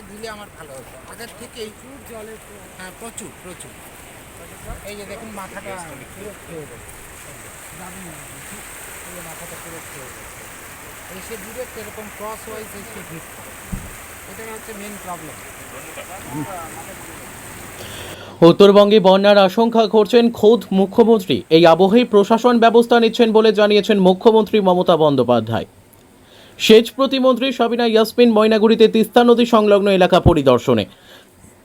জায়গায় দিলে আমার ভালো হতো। আগের থেকেই হ্যাঁ প্রচুর প্রচুর। এই যে দেখুন মাথাটা পুরো খেয়ে গেছে। এই মাথাটা পুরো খেয়ে গেছে। এসে ডিরেক্ট এরকম ক্রস ওয়াইজ এসে হিট করে। এটা হচ্ছে মেন প্রবলেম উত্তরবঙ্গে বন্যার আশঙ্কা করছেন খোদ মুখ্যমন্ত্রী। এই আবহেই প্রশাসন ব্যবস্থা নিচ্ছেন বলে জানিয়েছেন মুখ্যমন্ত্রী মমতা বন্দ্যোপাধ্যায়। সেচ প্রতিমন্ত্রী সাবিনা ইয়াসমিন ময়নাগুড়িতে তিস্তা নদী সংলগ্ন এলাকা পরিদর্শনে।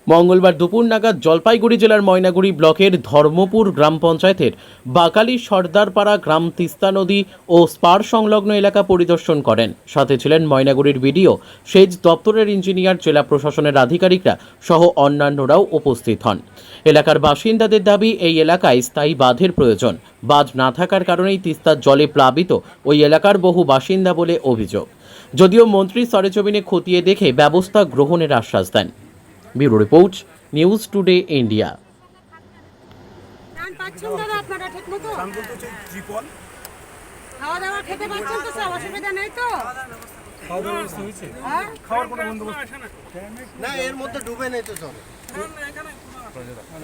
মঙ্গলবার দুপুর নাগাদ জলপাইগুড়ি জেলার ময়নাগুড়ি ব্লকের ধর্মপুর গ্রাম পঞ্চায়েতের বাকালি সর্দারপাড়া গ্রাম তিস্তা নদী ও স্পার সংলগ্ন এলাকা পরিদর্শন করেন। সাথে ছিলেন ময়নাগুড়ির বিডিও, সেচ দপ্তরের ইঞ্জিনিয়ার, জেলা প্রশাসনের আধিকারিকরা সহ অন্যান্যরাও উপস্থিত হন। এলাকার বাসিন্দাদের দাবি, এই এলাকায় স্থায়ী বাঁধের প্রয়োজন। বাঁধ না থাকার কারণেই তিস্তার জলে প্লাবিত ওই এলাকার বহু বাসিন্দা বলে অভিযোগ। যদিও মন্ত্রী সরেজমিনে খতিয়ে দেখে ব্যবস্থা গ্রহণের আশ্বাস দেন। Bureau report news today India. ধান পাচ্ছেন দাদা আপনারা ঠিক মতো? খাওয়া দাওয়া খেতে পাচ্ছেন তো সব অসুবিধা নেই তো? হ্যাঁ? না? এর মধ্যে ডুবে নেই তো চলে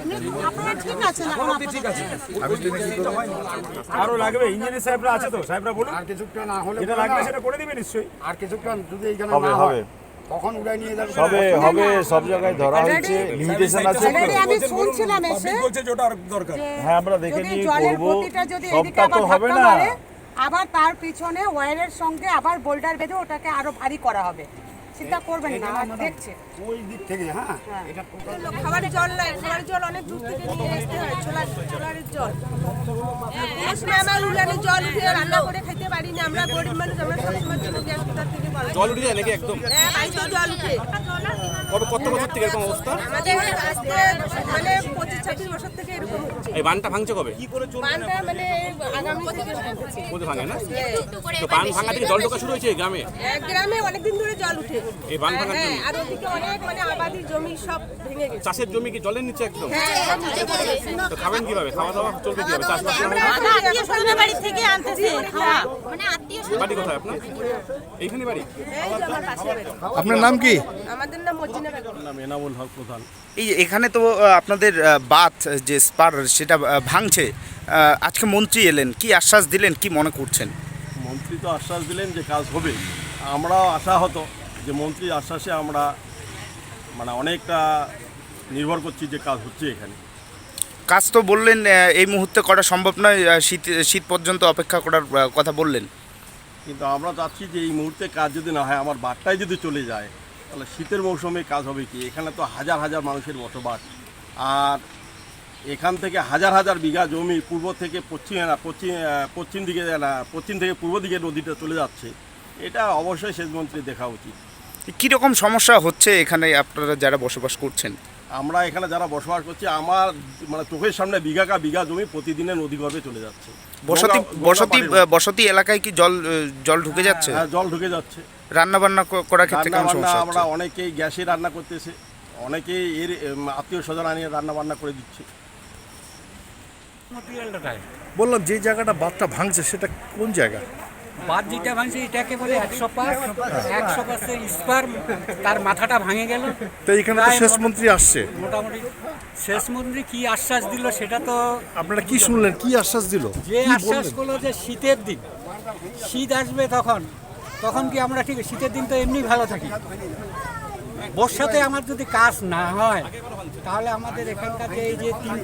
এমনি আপনারা ঠিক আছেন এখন আপাতত। আরও লাগবে ইঞ্জিনিয়ার সাহেবরা আছে তো? সাহেবরা বলুন। আর কিছুটা না হলে যেটা লাগবে সেটা করে দিবে নিশ্চয়ই। আর কিছুটা যদি এইখানে হবে না হবে। হয় তখন উড়াই নিয়ে যাবে? সবে হবে সব জায়গায় ধরা হয়েছে লিমিটেশন আছে আমি শুনছিলাম এসে বলছে যেটা দরকার। হ্যাঁ আমরা দেখে নিয়ে করব গতিটা যদি এদিকে সবটা আবার তো হবে না। আবার তার পিছনে ওয়্যারের সঙ্গে আবার বোল্ডার বেঁধে ওটাকে আরও ভারী করা হবে। চিন্তা করবেন না দেখছে। ওই দিক থেকে হ্যাঁ এটা খাবারের জল খাবারের জল অনেক দূর থেকে নিয়ে আসতে হয় ছোলার ছোলার জল। উলানের জল উঠে রান্না করে খেতে পারি না আমরা গরিব মানুষ আমরা জন্য গ্যাস থেকে জল উঠে যায় নাকি একদম? হ্যাঁ জল উঠে। কত কত বছর থেকে এরকম অবস্থা? আমাদের আজকে মানে পঁচিশ ছাব্বিশ বছর থেকে এরকম হচ্ছে। এই বানটা ভাঙছে কবে? বানটা মানে আগামী থেকে ভাঙছে। কোথায় ভাঙে না? তো বান ভাঙা থেকে জল ঢোকা শুরু হয়েছে গ্রামে? এক গ্রামে অনেকদিন ধরে জল উঠে এই বান ভাঙার হ্যাঁ জন্য? আর ওদিকে অনেক মানে আবাদি জমি সব ভেঙে গেছে। চাষের জমি কি জলের নিচে একদম? হ্যাঁ। তো খাবেন কীভাবে? খাওয়া দাওয়া চলবে কীভাবে? চাষবাস হবে না? আত্মীয় স্বজনের বাড়ি থেকে আনতেছে খাওয়া। মানে আত্মীয় বাড়ি কোথায় আপনার? এইখানে বাড়ি। আপনার নাম কি? আমাদের নাম এনামুল হক প্রধান এই যে এখানে তো আপনাদের বাঁধ যে স্পার সেটা ভাঙছে আজকে মন্ত্রী এলেন কি আশ্বাস দিলেন কি মনে করছেন? মন্ত্রী তো আশ্বাস দিলেন যে কাজ হবে। আমরাও আশা হতো যে মন্ত্রী আশ্বাসে আমরা মানে অনেকটা নির্ভর করছি যে কাজ হচ্ছে এখানে। কাজ তো বললেন এই মুহূর্তে করা সম্ভব নয় শীত শীত পর্যন্ত অপেক্ষা করার কথা বললেন। কিন্তু আমরা চাচ্ছি যে এই মুহূর্তে কাজ যদি না হয় আমার বারটায় যদি চলে যায় তাহলে শীতের মৌসুমে কাজ হবে কি? এখানে তো হাজার হাজার মানুষের বসবাস। আর এখান থেকে হাজার হাজার বিঘা জমি পূর্ব থেকে পশ্চিম না পশ্চিম পশ্চিম দিকে না পশ্চিম থেকে পূর্ব দিকে নদীটা চলে যাচ্ছে। এটা অবশ্যই সেচমন্ত্রী দেখা উচিত। কীরকম সমস্যা হচ্ছে এখানে আপনারা যারা বসবাস করছেন? আমরা এখানে যারা বসবাস করছি আমার মানে চোখের সামনে বিঘা কা বিঘা জমি প্রতিদিনের নদীগর্ভে চলে যাচ্ছে। বসতি বসতি বসতি এলাকায় কি জল জল ঢুকে যাচ্ছে? হ্যাঁ, জল ঢুকে যাচ্ছে। রান্না বান্না করার ক্ষেত্রে কেমন সমস্যা আমরা অনেকেই গ্যাসে রান্না করতেছে। অনেকেই এর আত্মীয় স্বজন আনিয়ে রান্না বান্না করে দিচ্ছে। বললাম যে জায়গাটা বাঁধটা ভাঙছে সেটা কোন জায়গা? বাদ যেটা ভাঙছে এটাকে বলে একশো পাঁচ। একশো পাশে স্পার তার মাথাটা ভাঙে গেল। তো এখানে তো শেষ মন্ত্রী আসছে। মোটামুটি শেষ মন্ত্রী কি আশ্বাস দিল সেটা তো আপনারা কি শুনলেন? কি আশ্বাস দিল? যে আশ্বাস করল যে শীতের দিন। শীত আসবে তখন। তখন কি আমরা ঠিক শীতের দিন তো এমনি ভালো থাকি। বর্ষাতে আমার যদি কাজ না হয় তাহলে আমাদের এখানকার এই যে তিন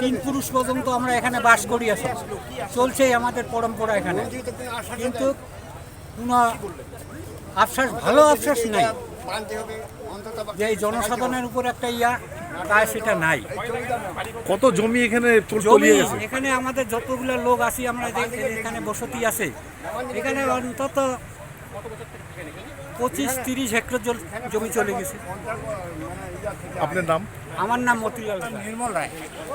তিন পুরুষ পর্যন্ত আমরা এখানে বাস করি আসে চলছেই আমাদের পরম্পরা এখানে। কিন্তু কোনো আশ্বাস ভালো আশ্বাস নাই। যে এই জনসাধারণের উপর একটা ইয়া তা সেটা নাই। কত জমি এখানে জমি এখানে আমাদের যতগুলো লোক আছি আমরা যে- এখানে বসতি আছে এখানে অন্তত পঁচিশ তিরিশ হেক্টর জল- জমি চলে গেছে। আপনার নাম? আমার নাম মতিলাল নির্মল রায়।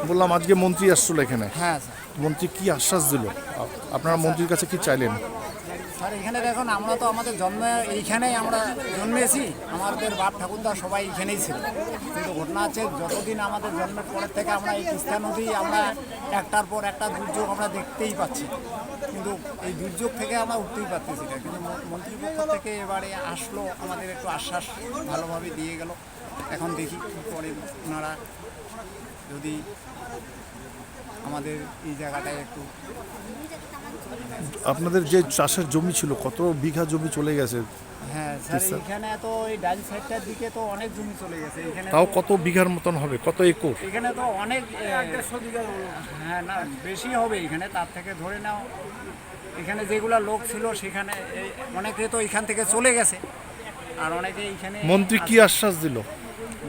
বললাম আজকে মন্ত্রী আসছিল এখানে। হ্যাঁ মন্ত্রী কি আশ্বাস দিল? আপ- আপনারা মন্ত্রীর কাছে কি চাইলেন? স্যার, এখানে দেখুন, আমরা তো আমাদের জন্ম, এইখানেই আমরা জন্মেছি। আমাদের বাপ ঠাকুরদা সবাই এখানেই ছিল। কিন্তু ঘটনা আছে যতদিন আমাদের জন্মের পরের থেকে আমরা এই তিস্তা নদী, আমরা একটার পর একটা দুর্যোগ আমরা দেখতেই পাচ্ছি। কিন্তু এই দুর্যোগ থেকে আমরা উঠতেই পারতেছি না। কিন্তু মন্ত্রীপক্ষ থেকে এবারে আসলো, আমাদের একটু আশ্বাস ভালোভাবে দিয়ে গেল। এখন দেখি করে ওনারা। যদি আমাদের এই জায়গাটায় একটু আপনাদের যে চাষের জমি ছিল কত বিঘা জমি চলে গেছে? হ্যাঁ স্যার এখানে তো ডান সাইডটার দিকে তো অনেক জমি চলে গেছে। এখানে তাও কত বিঘার মতন হবে? কত একর? এখানে তো অনেক হ্যাঁ না বেশি হবে এখানে তার থেকে ধরে নাও। এখানে যেগুলা লোক ছিল সেখানে এই অনেকে তো এখান থেকে চলে গেছে। আর অনেকে এইখানে মন্ত্রী কি আশ্বাস দিল?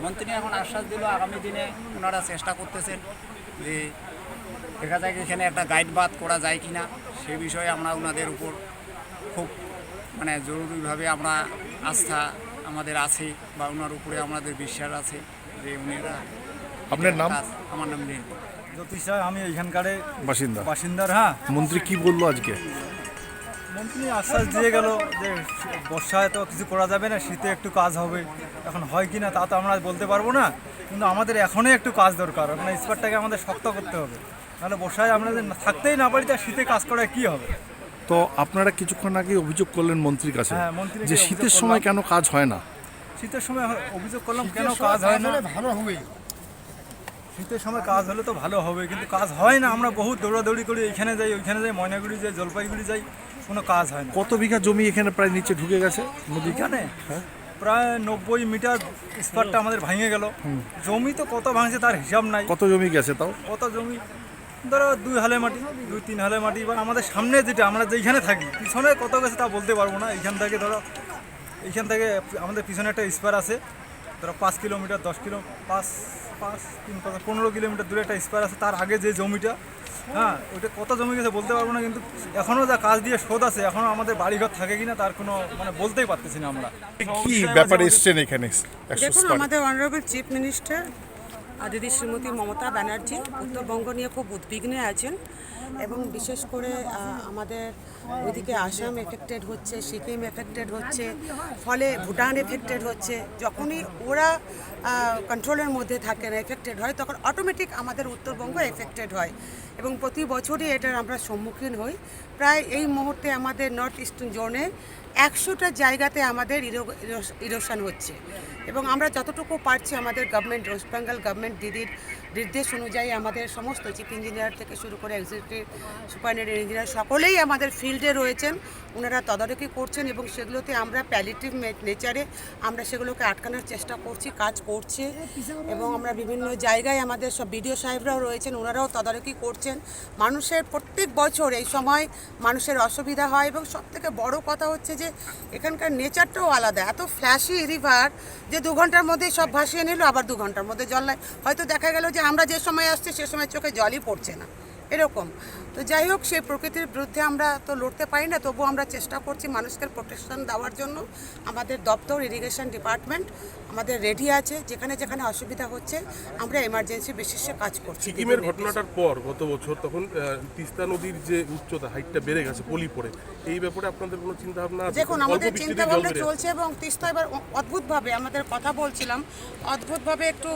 মন্ত্রী এখন আশ্বাস দিল আগামী দিনে ওনারা চেষ্টা করতেছেন যে দেখা যায় এখানে একটা গাইড বাদ করা যায় কি না সে বিষয়ে আমরা ওনাদের উপর খুব মানে জরুরিভাবে আমরা আস্থা আমাদের আছে বা ওনার উপরে আমাদের বিশ্বাস আছে যে উনিরা আপনার নাম? আমার নাম নীল। জ্যোতিষ আমি এইখানকার বাসিন্দা। বাসিন্দার হ্যাঁ। মন্ত্রী কি বলল আজকে? আশ্বাস দিয়ে গেল যে বর্ষায় তো কিছু করা যাবে না শীতে একটু কাজ হবে। এখন হয় কি না তা তো আমরা বলতে পারব না কিন্তু আমাদের এখনই একটু কাজ দরকার। মানে স্পারটাকে আমাদের শক্ত করতে হবে। নাহলে বর্ষায় আমরা যদি থাকতেই না পারি তা শীতে কাজ করা কি হবে? তো আপনারা কিছুক্ষণ আগে অভিযোগ করলেন মন্ত্রীর কাছে হ্যাঁ, যে শীতের সময় কেন কাজ হয় না? শীতের সময় অভিযোগ করলাম কেন কাজ হয় না? ভালো হবে শীতের সময় কাজ হলে তো ভালো হবে কিন্তু কাজ হয় না। আমরা বহুত দৌড়াদৌড়ি করি এইখানে যাই ওইখানে যাই ময়নাগুড়ি যাই জলপাইগুড়ি যাই কোনো কাজ হয় না। কত বিঘা জমি এখানে প্রায় নিচে ঢুকে গেছে? এখানে? প্রায় নব্বই মিটার স্পারটা আমাদের ভেঙে গেল। জমি তো কত ভাঙছে তার হিসাব নাই। কত জমি গেছে তাও? কত জমি? ধরো দুই হালে মাটি দুই তিন হালে মাটি বা আমাদের সামনে যেটা আমরা যেইখানে থাকি পিছনে কত গেছে তা বলতে পারব না। এইখান থেকে ধরো এইখান থেকে আমাদের পিছনে একটা স্পার আছে। ধরো পাঁচ কিলোমিটার দশ কিলো পাঁচ পাঁচ তিন পাঁচ পনেরো কিলোমিটার দূরে একটা স্পার আছে তার আগে যে জমিটা হ্যাঁ ওইটা কত জমি গেছে বলতে পারব না কিন্তু এখনও যা কাজ দিয়ে শোধ আছে এখনও আমাদের বাড়িঘর থাকে কিনা তার কোনো মানে বলতেই পারতেছি না আমরা। কি ব্যাপারে এসছেন এখানে? দেখুন আমাদের অনারেবল চিফ মিনিস্টার দিদি শ্রীমতী মমতা ব্যানার্জি উত্তরবঙ্গ নিয়ে খুব উদ্বিগ্নে আছেন। এবং বিশেষ করে আমাদের ওইদিকে আসাম এফেক্টেড হচ্ছে, সিকিম এফেক্টেড হচ্ছে, ফলে ভুটান এফেক্টেড হচ্ছে। যখনই ওরা কন্ট্রোলের মধ্যে থাকে না এফেক্টেড হয়, তখন অটোমেটিক আমাদের উত্তরবঙ্গ এফেক্টেড হয়। এবং প্রতি বছরই এটার আমরা সম্মুখীন হই। প্রায় এই মুহূর্তে আমাদের নর্থ ইস্টার্ন জোনে একশোটা জায়গাতে আমাদের ইরোশন হচ্ছে। এবং আমরা যতটুকু পারছি আমাদের গভর্নমেন্ট ওয়েস্ট বেঙ্গল গভর্নমেন্ট দিদির নির্দেশ অনুযায়ী আমাদের সমস্ত চিফ ইঞ্জিনিয়ার থেকে শুরু করে এক্সিকিউটিভ সুপারিনটেন্ডেন্ট ইঞ্জিনিয়ার সকলেই আমাদের ফিল্ডে রয়েছেন। ওনারা তদারকি করছেন এবং সেগুলোতে আমরা প্যালিটিভ নেচারে আমরা সেগুলোকে আটকানোর চেষ্টা করছি, কাজ করছে। এবং আমরা বিভিন্ন জায়গায় আমাদের সব বিডিও সাহেবরাও রয়েছেন, ওনারাও তদারকি করছেন। মানুষের প্রত্যেক বছর এই সময় মানুষের অসুবিধা হয় এবং সব থেকে বড় কথা হচ্ছে যে এখানকার নেচারটাও আলাদা। এত ফ্ল্যাশি রিভার যে দু ঘণ্টার মধ্যে সব ভাসিয়ে নিল, আবার দু ঘণ্টার মধ্যে জল হয়তো দেখা গেল যে আমরা যে সময় আসছি সে সময় চোখে জলই পড়ছে না। এরকম। তো যাই হোক সেই প্রকৃতির বিরুদ্ধে আমরা তো লড়তে পারি না তবুও আমরা চেষ্টা করছি মানুষকে প্রোটেকশন দেওয়ার জন্য। আমাদের দপ্তর ইরিগেশন ডিপার্টমেন্ট আমাদের রেডি আছে যেখানে যেখানে অসুবিধা হচ্ছে আমরা এমার্জেন্সি বেসিসে কাজ করছি। সিকিমের ঘটনাটার পর গত বছর তখন তিস্তা নদীর যে উচ্চতা হাইটটা বেড়ে গেছে পলি পড়ে। এই ব্যাপারে আপনাদের কোনো চিন্তা ভাবনা দেখুন আমাদের চিন্তা ভাবনা চলছে এবং তিস্তা এবার অদ্ভুতভাবে আমাদের কথা বলছিলাম। অদ্ভুতভাবে একটু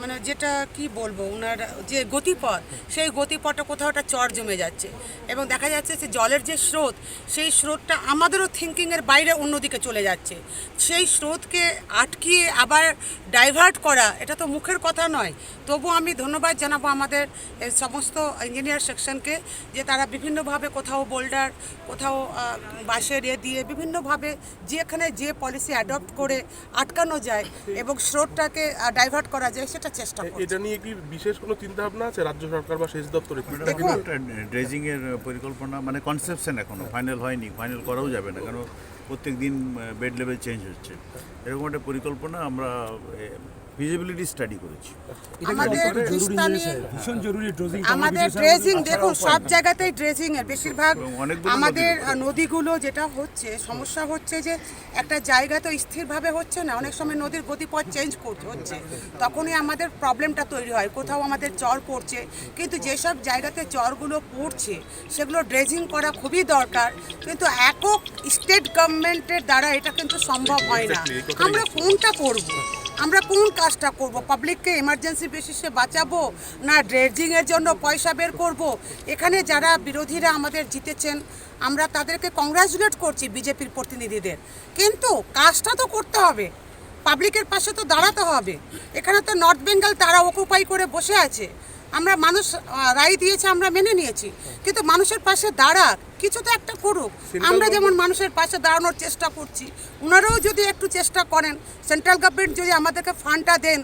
মানে যেটা কি বলব ওনার যে গতিপথ, সেই গতিপথটা কোথাও একটা চর জমে যাচ্ছে। এবং দেখা যাচ্ছে যে জলের যে স্রোত, সেই স্রোতটা আমাদেরও থিঙ্কিংয়ের বাইরে অন্যদিকে চলে যাচ্ছে। সেই স্রোতকে আটকিয়ে আবার ডাইভার্ট করা, এটা তো মুখের কথা নয়। তবু আমি ধন্যবাদ জানাব আমাদের সমস্ত ইঞ্জিনিয়ার সেকশনকে যে তারা বিভিন্নভাবে কোথাও বোল্ডার কোথাও বাঁশের এ দিয়ে বিভিন্নভাবে যেখানে যে পলিসি অ্যাডপ্ট করে আটকানো যায় এবং স্রোতটাকে ডাইভার্ট করা যায়, সেটা চেষ্টা করছে। এটা নিয়ে কি বিশেষ কোনো চিন্তা ভাবনা আছে রাজ্য সরকার বা সেচ দপ্তরে দেখুন। ড্রেজিং এর পরিকল্পনা মানে কনসেপশন এখনও ফাইনাল হয়নি ফাইনাল করাও যাবে না কারণ প্রত্যেক দিন বেড লেভেল চেঞ্জ হচ্ছে। এরকম একটা পরিকল্পনা আমরা ফিজিবিলিটি স্টাডি করেছি। আমাদের তিস্তা ভীষণ জরুরি ড্রেজিং আমাদের ড্রেজিং দেখুন সব জায়গাতেই ড্রেজিং এর। বেশিরভাগ আমাদের নদীগুলো যেটা হচ্ছে সমস্যা হচ্ছে যে একটা জায়গা তো স্থিরভাবে হচ্ছে না। অনেক সময় নদীর গতিপথ চেঞ্জ হচ্ছে। তখনই আমাদের প্রবলেমটা তৈরি হয়। কোথাও আমাদের চর পড়ছে। কিন্তু যেসব জায়গাতে চরগুলো পড়ছে সেগুলো ড্রেজিং করা খুবই দরকার। কিন্তু একক স্টেট গভর্নমেন্টের দ্বারা এটা কিন্তু সম্ভব হয় না। আমরা কোনটা করব? আমরা কোন কাজটা করব? পাবলিককে এমার্জেন্সি বেসিসে বাঁচাবো না ড্রেজিংয়ের জন্য পয়সা বের করব? এখানে যারা বিরোধীরা আমাদের জিতেছেন, আমরা তাদেরকে কংগ্রাচুলেট করছি বিজেপির প্রতিনিধিদের। কিন্তু কাজটা তো করতে হবে। পাবলিকের পাশে তো দাঁড়াতে হবে। এখানে তো নর্থ বেঙ্গল তারা অকুপাই করে বসে আছে। আমরা মানুষ রায় দিয়েছে আমরা মেনে নিয়েছি। কিন্তু মানুষের পাশে দাঁড়াক কিছু তো একটা করুক। আমরা যেমন মানুষের পাশে দাঁড়ানোর চেষ্টা করছি ওনারাও যদি একটু চেষ্টা করেন সেন্ট্রাল গভর্নমেন্ট যদি আমাদেরকে ফান্ডটা দেন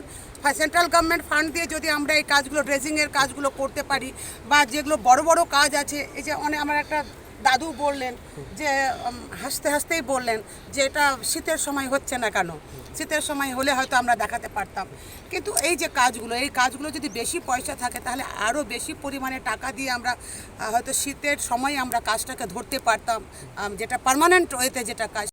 সেন্ট্রাল গভর্নমেন্ট ফান্ড দিয়ে যদি আমরা এই কাজগুলো ড্রেজিংয়ের কাজগুলো করতে পারি বা যেগুলো বড় বড় কাজ আছে এই যে অনেক আমার একটা দাদু বললেন যে হাসতে হাসতেই বললেন যে, এটা শীতের সময় হচ্ছে না কেন? শীতের সময় হলে হয়তো আমরা দেখাতে পারতাম। কিন্তু এই যে কাজগুলো, এই কাজগুলো যদি বেশি পয়সা থাকে, তাহলে আরও বেশি পরিমাণে টাকা দিয়ে আমরা হয়তো শীতের সময় আমরা কাজটাকে ধরতে পারতাম। যেটা পারমানেন্ট ওয়েতে যেটা কাজ।